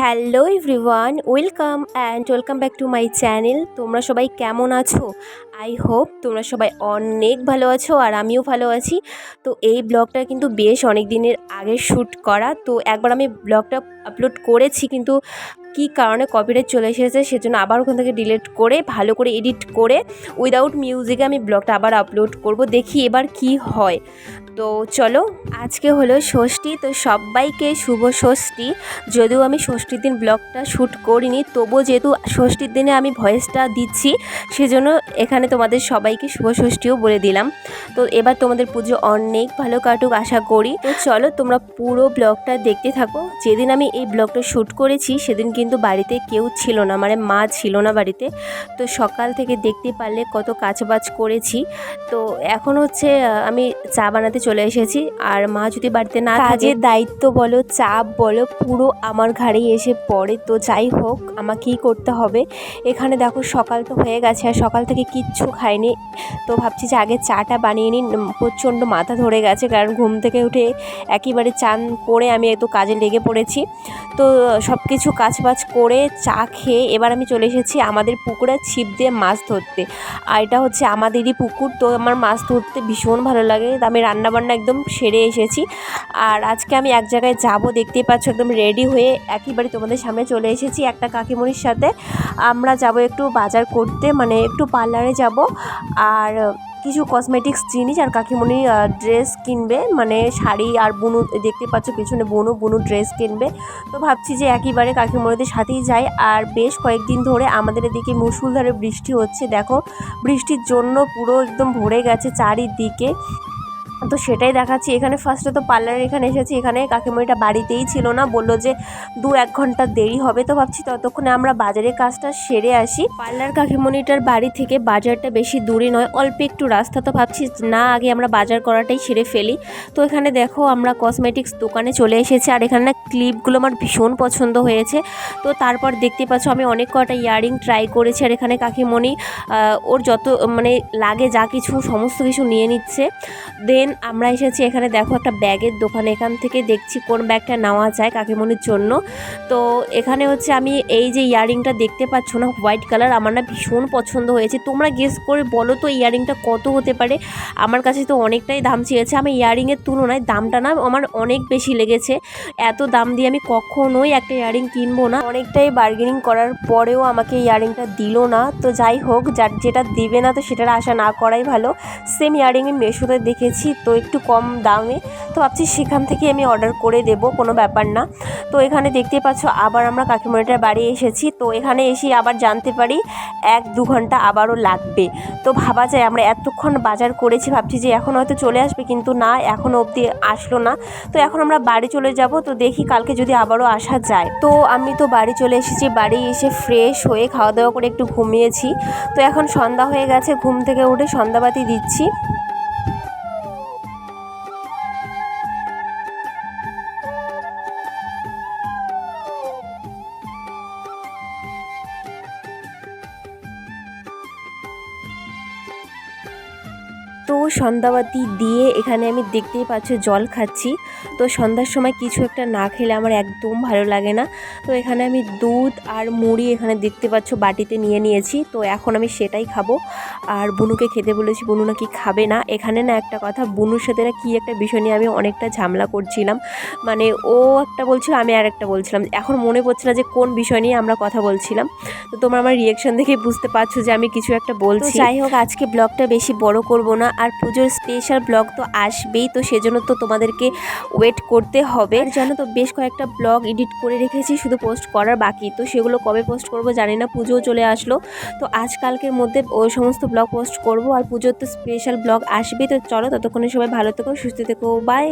Hello everyone welcome and welcome back to my channel. তোমরা সবাই কেমন আছো? আই হোপ তোমরা সবাই অনেক ভালো আছো আর আমিও ভালো আছি। তো এই ব্লগটা কিন্তু বেশ অনেক দিনের আগে শ্যুট করা। তো একবার আমি ব্লগটা আপলোড করেছি কিন্তু কী কারণে কপিরাইট চলে এসেছে সেজন্য আবার ওখান থেকে ডিলিট করে, ভালো করে এডিট করে উইদাউট মিউজিকে আমি ব্লগটা আবার আপলোড করব, দেখি এবার কি হয়। তো চলো, আজকে হলো ষষ্ঠী, তো সবাইকে শুভ ষষ্ঠী। যদিও আমি ষষ্ঠীর দিন ব্লগটা শ্যুট করিনি, তবুও যেহেতু ষষ্ঠীর দিনে আমি ভয়েসটা দিচ্ছি, সেজন্য এখানে তোমাদের সবাইকে শুভ ষষ্ঠীও বলে দিলাম। তো এবার তোমাদের পুজো অনেক ভালো কাটুক আশা করি। তো চলো তোমরা পুরো ব্লগটা দেখতে থাকো। যেদিন আমি এই ব্লগটা শ্যুট করেছি, সেদিন কিন্তু বাড়িতে কেউ ছিল না মানে মা ছিল না বাড়িতে। তো সকাল থেকে দেখতে পারলে কত কাজবাজ করেছি। তো এখন হচ্ছে আমি চা বানাতে চলে এসেছি। আর মা যদি বাড়িতে না কাজের দায়িত্ব বলো, চাপ বলো, পুরো আমার ঘাড়েই এসে পড়ে। তো যাই হোক, আমাকেই করতে হবে। এখানে দেখো সকাল তো হয়ে গেছে, আর সকাল থেকে কিচ্ছু খাইনি। তো ভাবছি যে আগে চাটা বানিয়ে উম, প্রচণ্ড মাথা ধরে গেছে কারণ ঘুম থেকে উঠে একেবারে চান করে আমি একটু কাজে লেগে পড়েছি। তো সব কিছু কাজ কাজবাজ করে চা খেয়ে এবার আমি চলে এসেছি আমাদের পুকুরে ছিপ দিয়ে মাছ ধরতে। আর এটা হচ্ছে আমাদেরই পুকুর তো আমার মাছ ধরতে ভীষণ ভালো লাগে। আমি রান্নাবান্না একদম সেরে এসেছি। আর আজকে আমি এক জায়গায় যাব দেখতেই পাচ্ছ একদম রেডি হয়ে একেবারে তোমাদের সামনে চলে এসেছি একটা কাকিমণির সাথে। আমরা যাব একটু বাজার করতে মানে একটু পার্লারে যাব। আর কিছু কসমেটিক্স জিনিস আর কাকিমণি ড্রেস কিনবে। মানে শাড়ি আর বুনু, দেখতে পাচ্ছ পিছনে বুনু বুনু ড্রেস কিনবে। তো ভাবছি যে একইবারে কাকিমণিদের সাথেই যাই। আর বেশ কয়েকদিন ধরে আমাদের এদিকে মুসুলধারে বৃষ্টি হচ্ছে। দেখো, বৃষ্টির জন্য পুরো একদম ভরে গেছে চারিদিকে। তো সেটাই দেখাচ্ছি। এখানে ফার্স্টে তো পার্লারের এখানে এসেছি। এখানে কাকিমণিটা বাড়িতেই ছিল না, বলল যে দু এক ঘণ্টা দেরি হবে তো ভাবছি। ততক্ষণে আমরা বাজারের কাজটা সেরে আসি। পার্লার কাকিমণিটার বাড়ি থেকে বাজারটা বেশি দূরে নয়, অল্প একটু রাস্তা তো ভাবছি না আগে আমরা বাজার করাটাই সেরে ফেলি। তো এখানে দেখো আমরা কসমেটিক্স দোকানে চলে এসেছি। আর এখানে না ক্লিপগুলো আমার ভীষণ পছন্দ হয়েছে। তো তারপর দেখতে পাচ্ছ আমি অনেক কটা ইয়ারিং ট্রাই করেছি। আর এখানে কাকিমণি ওর যত মানে লাগে যা কিছু, সমস্ত কিছু নিয়ে নিচ্ছে। দেন আমরা এসেছি এখানে। দেখো একটা ব্যাগের দোকান, এখান থেকে দেখছি কোন ব্যাগটা নেওয়া যায় কাকিমণির জন্য। তো এখানে হচ্ছে আমি এই যে ইয়ারিংটা দেখতে পাচ্ছ না, হোয়াইট কালার, আমার না ভীষণ পছন্দ হয়েছে। তোমরা গেস করে বলো তো ইয়ারিংটা কত হতে পারে? আমার কাছে তো অনেকটাই দাম চেয়েছে। আমি ইয়ারিংয়ের তুলনায় দামটা না আমার অনেক বেশি লেগেছে। এত দাম দিয়ে আমি কখনোই একটা ইয়ারিং কিনবো না। অনেকটাই বার্গেনিং করার পরেও আমাকে ইয়ারিংটা দিল না। তো যাই হোক, যার যেটা দেবে না তো সেটার আশা না করাই ভালো। সেম ইয়ারিং আমি মেশোতে দেখেছি। তো একটু কম দামে। তো ভাবছি সেখান থেকে আমি অর্ডার করে দেব, কোনো ব্যাপার না। তো এখানে দেখতে পাচ্ছ, আবার আমরা কাকিমণিটার বাড়ি এসেছি। তো এখানে এসে আবার জানতে পারি, এক দু ঘণ্টা আবারও লাগবে। তো ভাবা যায়, আমরা এতক্ষণ বাজার করেছি, ভাবছি যে এখন হয়তো চলে আসবে, কিন্তু না এখনও অবধি আসলো না। তো এখন আমরা বাড়ি চলে যাব, তো দেখি কালকে যদি আবারও আসা যায়। তো আমি তো বাড়ি চলে এসেছি, বাড়ি এসে ফ্রেশ হয়ে খাওয়া দাওয়া করে একটু ঘুমিয়েছি। তো এখন সন্ধ্যা হয়ে গেছে, ঘুম থেকে উঠে সন্ধ্যাবাতি দিচ্ছি। তো সন্ধ্যাবাতি দিয়ে এখানে আমি দেখতেই পাচ্ছ জল খাচ্ছি। তো সন্ধ্যার সময় কিছু একটা না খেলে আমার একদম ভালো লাগে না। তো এখানে আমি দুধ আর মুড়ি এখানে দেখতে পাচ্ছ বাটিতে নিয়ে নিয়েছি। তো এখন আমি সেটাই খাব। আর বুনুকে খেতে বলেছি বুনু নাকি খাবে না? এখানে না একটা কথা বুনুর সাথে না কী একটা বিষয় নিয়ে আমি অনেকটা ঝামেলা করছিলাম। মানে ও একটা বলছিল আমি আর একটা বলছিলাম। এখন মনে পড়ছে না যে কোন বিষয় নিয়ে আমরা কথা বলছিলাম। তো তোমরা আমার রিয়েকশন দেখে বুঝতে পারছ যে আমি কিছু একটা বলছি। যাই হোক আজকে ব্লগটা বেশি বড় করব না। আর পুজোর স্পেশাল ব্লগ তো আসবেই, তো সেজন্য তো তোমাদেরকে ওয়েট করতে হবে। জানো তো, বেশ কয়েকটা ব্লগ এডিট করে রেখেছি, শুধু পোস্ট করার বাকি। তো সেগুলো কবে পোস্ট করব জানি না, পুজোও চলে আসলো। তো আজকালকের মধ্যে ওই সমস্ত ব্লগ পোস্ট করব, আর পুজোর তো স্পেশাল ব্লগ আসবেই। তো চলো, ততক্ষণে সবাই ভালো থেকো, সুস্থ থেকো বাই